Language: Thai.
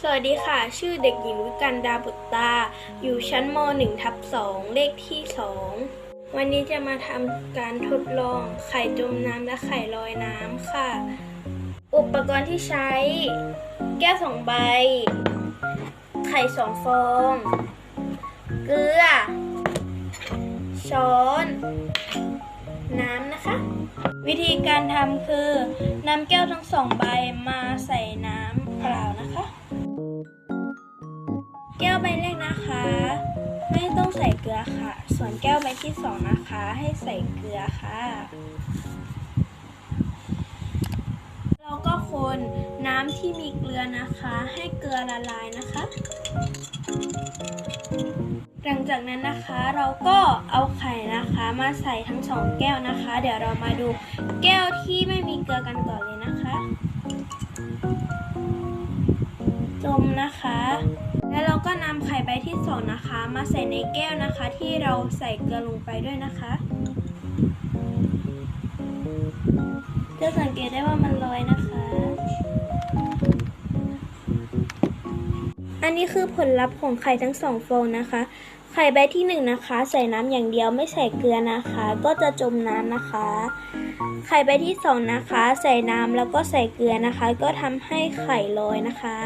สวัสดีค่ะ ชื่อเด็กหญิงวิกันดาบุตตา อยู่ชั้นม .1 ทับ2เลขที่ 2 วันนี้จะมาทำการทดลองไข่จมน้ำและไข่ลอยน้ำค่ะ อุปกรณ์ที่ใช้ แก้วสองใบ ไข่สองฟอง เกลือ ช้อน น้ำนะคะ วิธีการทำคือนำแก้วทั้งสองใบมาใส่น้ำ แก้วใบแรกนะคะไม่ต้องใส่เกลือค่ะ ส่วนแก้วใบที่สองนะคะ ให้ใส่เกลือค่ะเราก็คนน้ำที่มีเกลือนะคะ ให้เกลือละลายนะคะ หลังจากนั้นนะคะเราก็เอาไข่นะคะ มาใส่ทั้งสองแก้วนะคะ เดี๋ยวเรามาดูแก้วที่ไม่มีเกลือกันก่อนเลยนะคะ จมนะคะ ใบที่สองนะคะ มาใส่ในแก้วนะคะ ที่เราใส่เกลือลงไปด้วยนะคะ จะสังเกตได้ว่ามันลอยนะคะ อันนี้คือผลลัพธ์ของไข่ทั้งสองฟองนะคะ ไข่ใบที่หนึ่งนะคะ ใส่น้ำอย่างเดียวไม่ใส่เกลือนะคะ ก็จะจมน้ำนะคะ ไข่ใบที่สองนะคะ ใส่น้ำแล้วก็ใส่เกลือนะคะ ก็ทำให้ไข่ลอยนะคะ